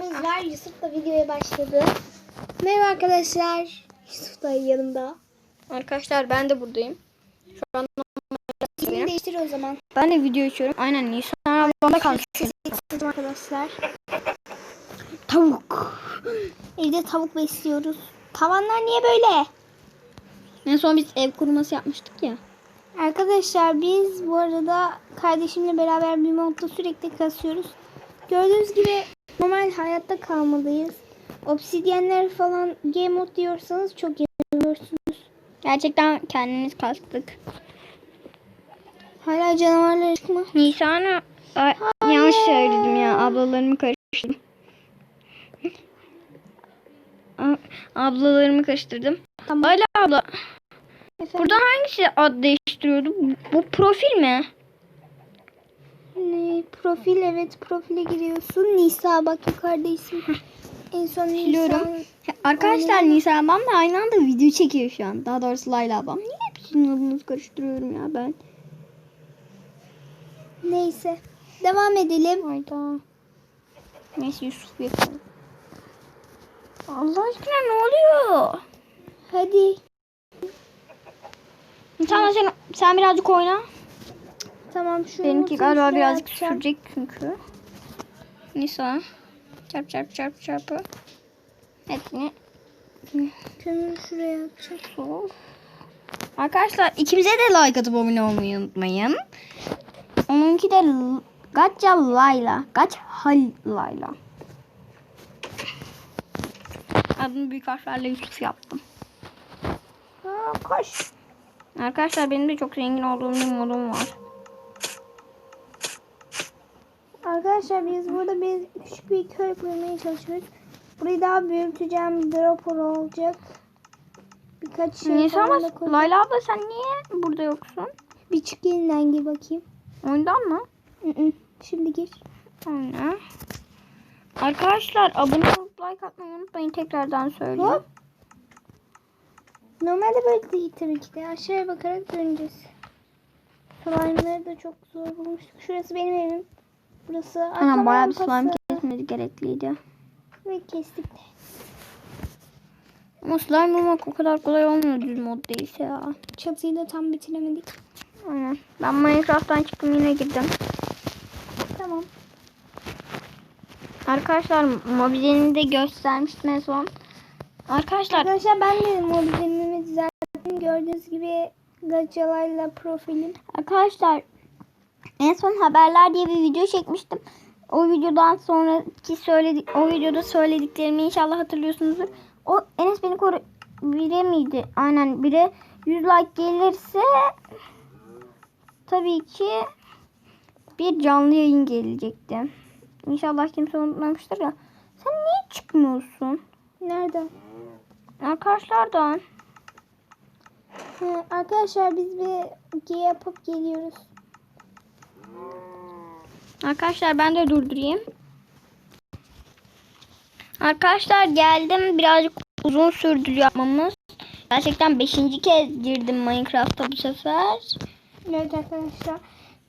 var. Yusuf da videoya başladı. Merhaba arkadaşlar. Yusuf da yanımda. Arkadaşlar ben de buradayım. Şu an Seni değiştir o zaman. ben de video açıyorum. Aynen Nisan ablamda kalmış. Arkadaşlar. Tavuk. Evde tavuk besliyoruz. Tavanlar niye böyle? En son biz ev kuruması yapmıştık ya. Arkadaşlar biz bu arada kardeşimle beraber bir modda sürekli kasıyoruz. Gördüğünüz gibi normal hayatta kalmalıyız. Obsidyenler falan game mod diyorsanız çok yanılıyorsunuz. Gerçekten kendimiz kastık. Hala canavarlar çıkma. Nisan'a yanlış söyledim ya. Ablalarımı karıştırdım. Ablalarımı karıştırdım. Tamam. Ayla abla. Efendim? Buradan hangisi ad değiştiriyordu? Bu profil mi? Ne, profil evet profile giriyorsun. Nisa bak yukarıda isim. En son Nisa. Arkadaşlar Nisa ablamla aynı anda video çekiyor şu an. Daha doğrusu Layla ablam. Niye hepsinin adını karıştırıyorum ya ben? Neyse. Devam edelim. Hayda. Neyse Yusuf yapalım. Allah aşkına ne oluyor? Hadi. Tamam sen, sen birazcık oyna. Tamam şu Benimki galiba birazcık atacağım. sürecek çünkü. Nisa. Çarp çarp çarp çarpı. Hepsini Kömür şuraya atacağım. sol. Arkadaşlar ikimize de like atıp abone olmayı unutmayın. Onunki de Gacha Layla. Gacha Hal Layla. Adını büyük harflerle Yusuf yaptım. Aa, koş. Arkadaşlar benim de çok zengin olduğum bir modum var. Arkadaşlar biz burada bir küçük bir köy kurmaya çalışıyoruz. Burayı daha büyüteceğim. Dropper olacak. Birkaç şey Nisa falan da koyacağım. Layla abla sen niye burada yoksun? Bir çık yeniden gir bakayım. Oyundan mı? Hı hı. Şimdi gir. Aynen. Arkadaşlar abone olup like atmayı unutmayın tekrardan. Hop. Normalde böyle değil tabii ki de. Aşağıya bakarak döneceğiz. Slime'ları da çok zor bulmuştuk. Şurası benim evim. Burası atlama bayağı bir slime kesmesi gerekliydi. Ve kestik de. Ama slime bulmak o kadar kolay olmuyor düz mod değilse ya. Çatıyı da tam bitiremedik. Aynen. Ben Minecraft'tan çıktım yine girdim. Tamam. Arkadaşlar mobilini de göstermiştim en son. Arkadaşlar Arkadaşlar ben de mobilimi düzelttim. Gördüğünüz gibi gacalarla profilim. Arkadaşlar en son haberler diye bir video çekmiştim. O videodan sonraki söyledik o videoda söylediklerimi inşallah hatırlıyorsunuzdur. O Enes beni koru bire miydi? Aynen bire 100 like gelirse tabii ki bir canlı yayın gelecekti. İnşallah kimse unutmamıştır ya. Sen niye çıkmıyorsun? Nerede? Arkadaşlardan. Arkadaşlar biz bir yapıp geliyoruz. Arkadaşlar ben de durdurayım. Arkadaşlar geldim. Birazcık uzun sürdü yapmamız. Gerçekten 5. kez girdim Minecraft'a bu sefer. Evet arkadaşlar.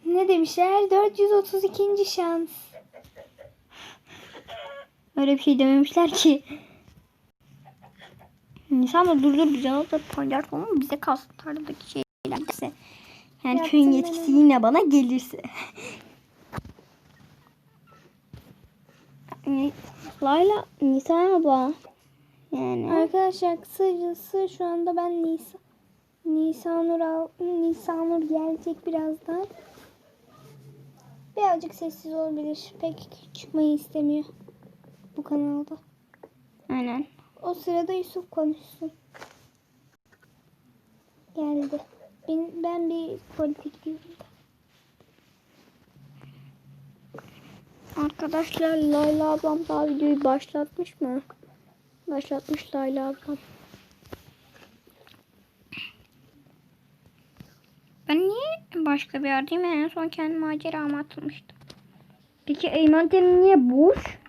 Ne demişler? 432. şans. Öyle bir şey dememişler ki. İnsan da durdur bize da paylaş ama bize kalsın tarladaki şeyler. Yani Yaptım köyün yetkisi yine bana gelirse. Layla Nisan abla. Yani. Arkadaşlar kısacası şu anda ben Nisa Nisanur al Nisanur gelecek birazdan. Birazcık sessiz olabilir. Pek çıkmayı istemiyor bu kanalda. Aynen. O sırada Yusuf konuşsun. Geldi. Ben, ben bir politik Arkadaşlar Layla ablam daha videoyu başlatmış mı? Başlatmış Layla ablam. Ben niye başka bir yerdeyim? En son kendi maceramı atılmıştım. Peki envanterim niye boş?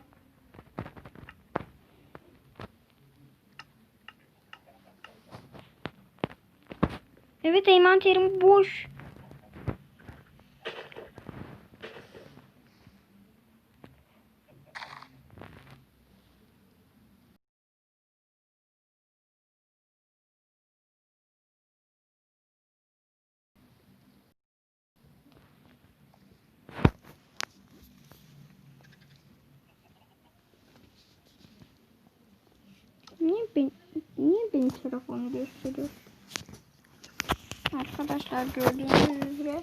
Evet envanterim boş. Telefonu gösteriyor. Arkadaşlar gördüğünüz üzere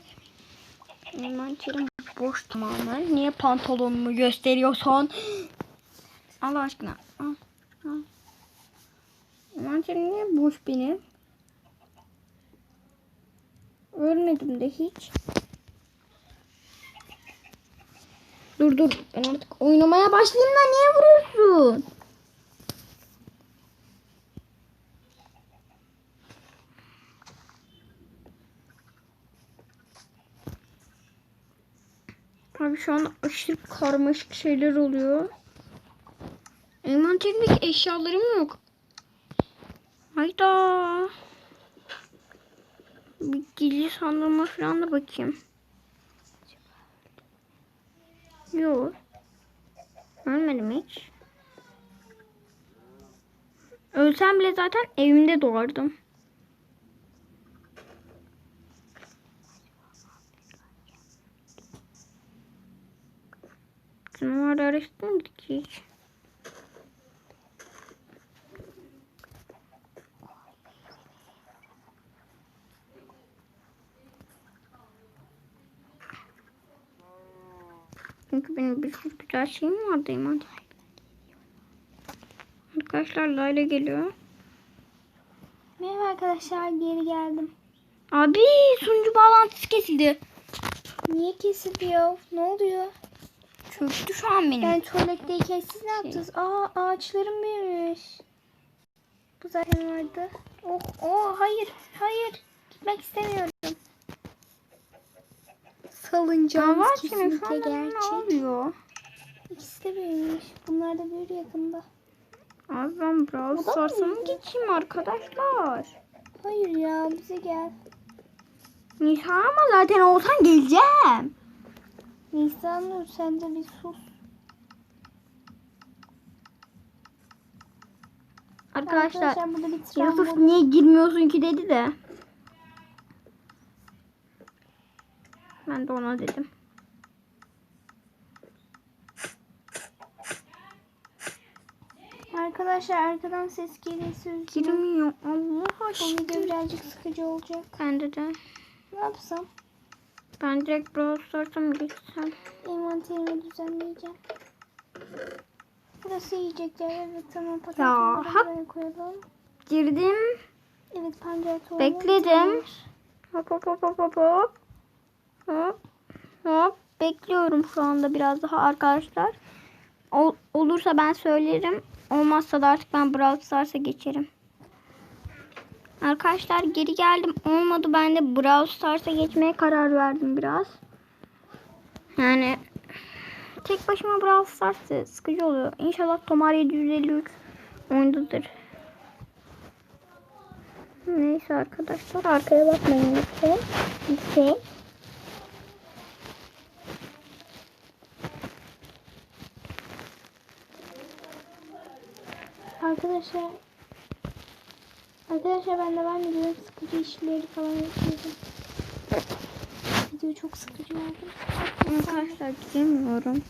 envanterim boş tamamen. Niye pantolonumu gösteriyorsun? Allah aşkına. Al. Envanterim niye boş benim? Ölmedim de hiç. Dur dur ben artık oynamaya başlayayım da niye vuruyorsun? Abi şu an aşırı karmaşık şeyler oluyor. Envanterimdeki eşyalarım yok. Hayda. Bir gizli sandığıma falan da bakayım. Yok. Ölmedim hiç. Ölsem bile zaten evimde doğardım. Canavarı araştırmadık ki hiç. Çünkü benim bir sürü güzel şeyim vardı iman. Arkadaşlar Layla geliyor. Merhaba arkadaşlar geri geldim. Abi sunucu bağlantısı kesildi. Niye kesiliyor? Ne oluyor? Çöktü şu an benim. Ben tuvaletteyken siz ne yaptınız? Aa ağaçlarım büyümüş. Bu zaten vardı. Oh, oh hayır, hayır. Gitmek istemiyorum. Salıncağımız şu kesinlikle anda ne gerçek. oluyor? İkisi de büyümüş. Bunlar da büyür yakında. Abi ben mı mı? geçeyim arkadaşlar? Hayır ya bize gel. Nisa ama zaten olsan geleceğim. Nisan Nur sen de bir sus. Arkadaşlar burada bir tren Yusuf buldum. niye girmiyorsun ki dedi de. Ben de ona dedim. Arkadaşlar arkadan ses gelirse üzgünüm. Girmiyor. Allah Bu aşkına. video birazcık sıkıcı olacak. Bende de. Ne yapsam? Ben direkt Brawl Stars'a mı geçsem? Envanterimi düzenleyeceğim. Burası yiyecekler. Evet tamam. Ya, buraya koyalım. Girdim. Evet pancar tuvalet. Bekledim. Hop hop hop hop hop hop. Hop. Hop. Bekliyorum şu anda biraz daha arkadaşlar. Ol- olursa ben söylerim. Olmazsa da artık ben Brawl Stars'a geçerim. Arkadaşlar geri geldim. Olmadı ben de Brawl Stars'a geçmeye karar verdim biraz. Yani tek başıma Brawl Stars'ta sıkıcı oluyor. İnşallah Tomar 753 oyundadır. Neyse arkadaşlar arkaya bakmayın lütfen. Lütfen. Arkadaşlar Arkadaşlar ben devam ediyorum. Sıkıcı işleri falan yapıyorum. Video çok sıkıcı oldu. Arkadaşlar gidemiyorum.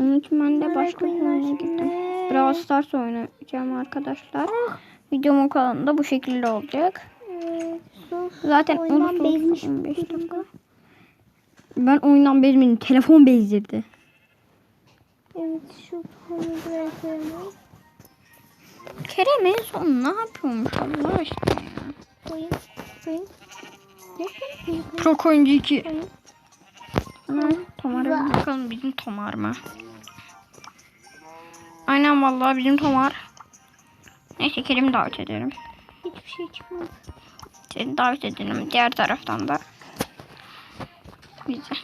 Onun için ben de başka oyuna gittim. Brawl Stars oynayacağım arkadaşlar. Videomun kanalında bu şekilde olacak. Evet. Zaten Oyundan bezmiş 15 durumda. dakika. Ben oyundan bezmedim. Telefon bezdirdi. Evet şu konuyu buraya koyalım. Kerem en son ne yapıyormuş Allah aşkına ya. Koyun. Koyun. Çok oyuncu 2. Koyun. Hemen Tomar'a bir bakalım bizim Tomar mı? Aynen vallahi bizim Tomar. Neyse Kerim'i davet ederim. Hiçbir şey çıkmadı. Seni davet edelim. Diğer taraftan da bize.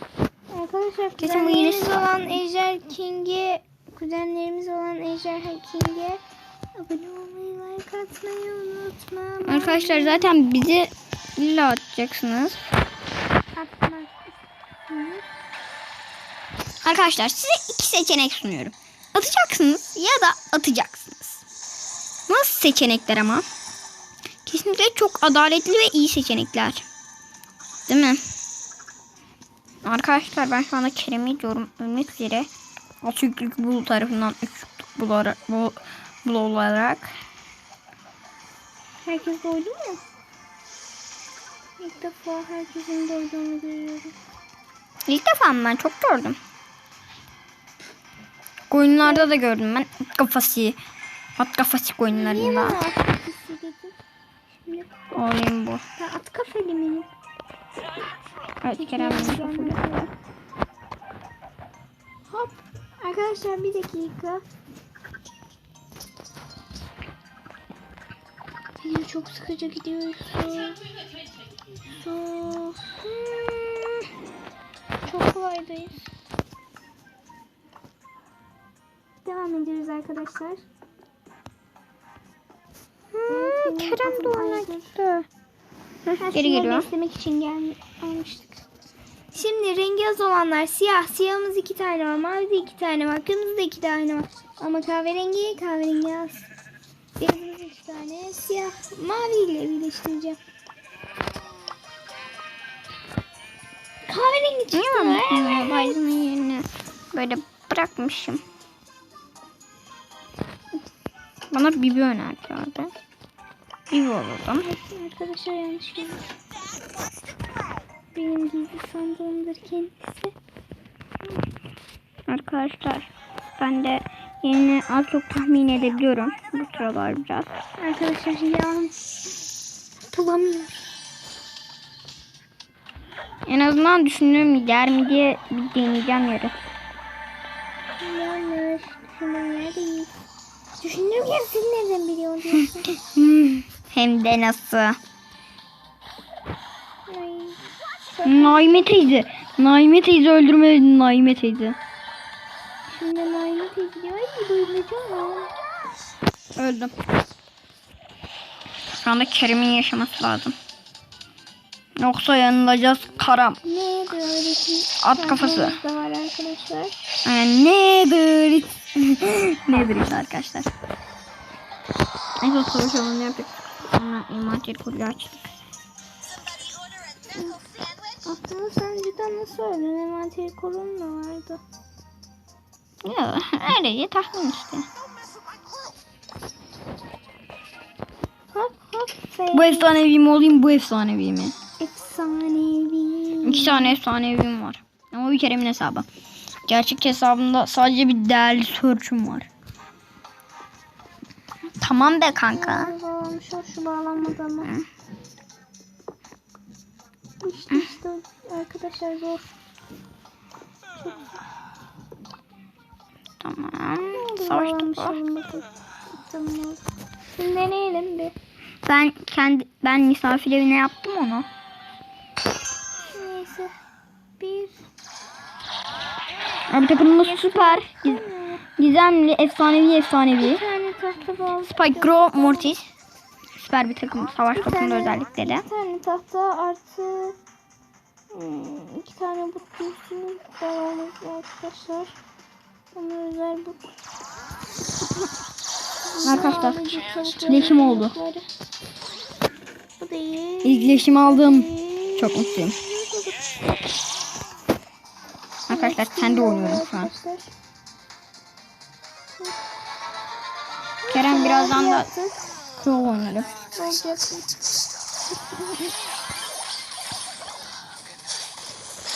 Arkadaşlar Kesin bu yeni olan Ejder King'e kuzenlerimiz olan Ejder King'e abone olmayı, like atmayı unutma. Arkadaşlar zaten bizi illa atacaksınız. Atmak. Arkadaşlar size iki seçenek sunuyorum. Atacaksınız ya da atacaksınız. Nasıl seçenekler ama? Kesinlikle çok adaletli ve iyi seçenekler. Değil mi? Arkadaşlar ben şu anda Kerem'i diyorum ölmek üzere. Yüklük bul tarafından üç bul, ara- bul, olarak. Herkes doydu mu? İlk defa herkesin doyduğunu görüyorum. İlk defa mı ben çok gördüm. Oyunlarda da gördüm ben. At kafası. At kafası Niye oyunlarında. bana at kafesi dedin? Şimdi Olayım bu. ben at kafeli miyim? Evet Kerem benim. Hop. Arkadaşlar bir dakika. Video çok sıkıcı gidiyor. Yusuf. Hmm. Çok kolaydayız. Devam ediyoruz arkadaşlar. Evet, benim Kerem Aygül. gitti. Geri geliyor. beslemek için gel almıştık. Şimdi rengi az olanlar siyah. Siyahımız iki tane var. Mavi de iki tane var. Kırmızı da iki tane var. Ama kahverengi kahverengi az. İki tane. Siyah mavi ile birleştireceğim. Kahverengi çıktı. Bunu Biden'ın yerine böyle bırakmışım? Bana Bibi önerdilerdi. Bibi olalım. Arkadaşlar yanlış görmüş. Benim gizli sandığımdır kendisi. Arkadaşlar ben de yerini az çok tahmin edebiliyorum. Bu sıralar biraz. Arkadaşlar ya bulamıyorum. En azından düşünüyorum gider mi diye bir deneyeceğim yarı. Yanlış. Düşündüğüm neredeyiz? Düşündüğüm yer sen nereden biliyorsun Hem de nasıl? Naime teyze. Naime teyze öldürmedin Naime teyze. Naime teyze diyor. Ay bayılacağım. Öldüm. Şu anda Kerim'in yaşaması lazım. Yoksa yanılacağız karam. Ne böyle ki? At kafası. de var arkadaşlar. Yani nedir? nedir arkadaşlar? En son soru sorunu yaptık. Sonra imancı kurulu açtık. Aslında sen cidden nasıl öldün? Envanteri korun da vardı. Ya öylece tahmin işte. Hop hop. Bu efsanevi mi olayım bu efsanevi mi? Efsanevi. İki tane efsanevim var. Ama bir Kerem'in hesabı. Gerçek hesabımda sadece bir değerli search'üm var. Tamam be kanka. Şu bağlanmadı ama. İşte işte arkadaşlar zor. Tamam. Tamam. Şimdi deneyelim bir. Ben kendi ben misafir evine yaptım onu. Neyse. Bir. Abi takımımız süper. Giz- Gizemli, efsanevi, efsanevi. Spike Grow Mortis. Süper bir takım. Savaş Bir takımında tane- özellikleri. Bir tane tahta artı hmm, iki tane but diyorsunuz. Bağlı arkadaşlar. Ona özel but. Arkadaşlar, çileşim oldu. İzleşim aldım. Çok mutluyum. Arkadaşlar sen de oynuyorum şu an. Kerem birazdan da. Crow oynarım.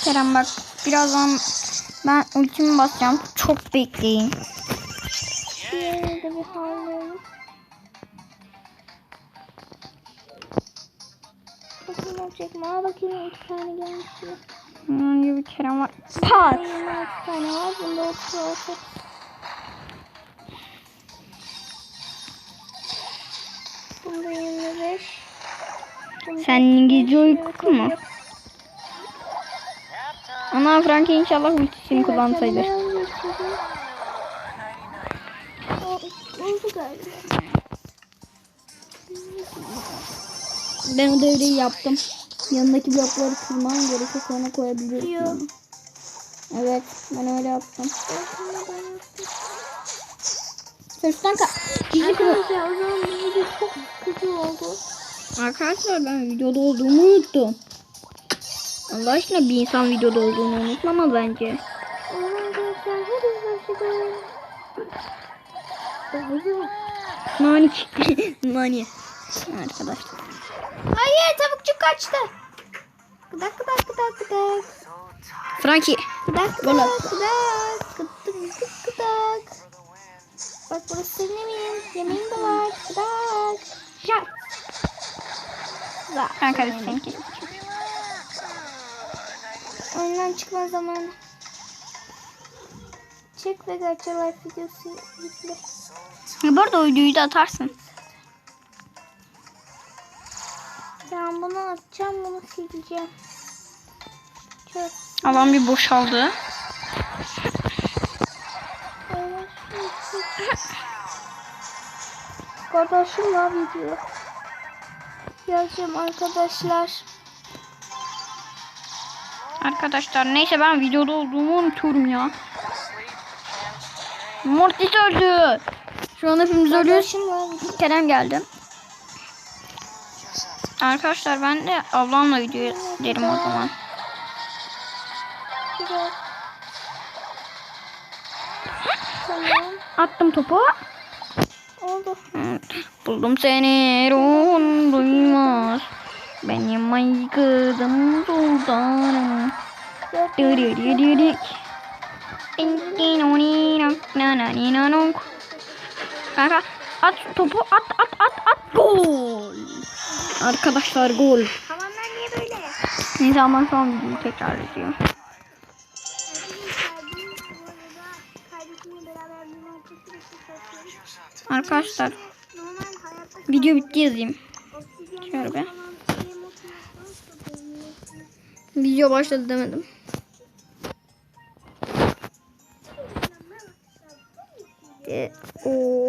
Kerem bak birazdan ben ultimi basacağım. Çok bekleyin. De bir halleyelim. Bakayım olacak mı? Aa bakayım iki tane gelmiş. bile. Önce bir Kerem var. Pat. İki tane var. Bunda otuz olacak. Bunda 25. Bunda Sen İngilizce 25, uyku mu? Ana Frank inşallah ultisini evet. Ben o devreyi yaptım. Yanındaki blokları kırman gerekiyor sonra koyabiliyorsun. Yok. Evet ben öyle yaptım. Sırttan ka... Gizli kırı. Arkadaşlar o zaman bu video çok kötü oldu. Arkadaşlar ben videoda olduğumu unuttum. Allah aşkına bir insan videoda olduğunu unutmamalı bence. O zaman Nani. Arkadaşlar. Hayır tavukçuk kaçtı. Gıdak gıdak gıdak gıdak. Frankie. Gıdak gıdak gıdak. Gıdak gıdak gıdak. Bak burası senin evin. Yemeğin de var. Gıdak. Şak. Gıdak. Arkadaşlar seninki. Oyundan çıkma zamanı. Çık ve Gacha Life videosu yükle. Ya bu arada o videoyu da atarsın. Ben bunu atacağım bunu sileceğim. Çöp. Alan bir boşaldı. Kardeşim var video. Yazacağım arkadaşlar. Arkadaşlar neyse ben videoda olduğumu unutuyorum ya. Mortis öldü. Şu an hepimiz ölüyoruz. Kerem geldi. Arkadaşlar ben de ablamla video derim o zaman. Güzel. Tamam. Attım topu. Oldu. Buldum seni ruhun duymaz. Benim aykırdım sultanım. Dinkinoninak, Kanka at topu at at at at gol. Arkadaşlar gol. Havanlar niye böyle? Neyse ama son videoyu tekrar ediyorum. Arkadaşlar video bitti yazayım. Şöyle be. Video başladı demedim. E, o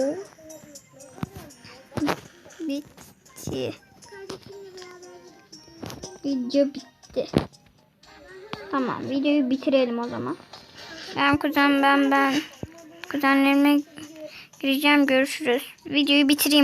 bitti. Video bitti. Tamam videoyu bitirelim o zaman. Ben kuzen ben ben kuzenlerime gireceğim görüşürüz. Videoyu bitireyim.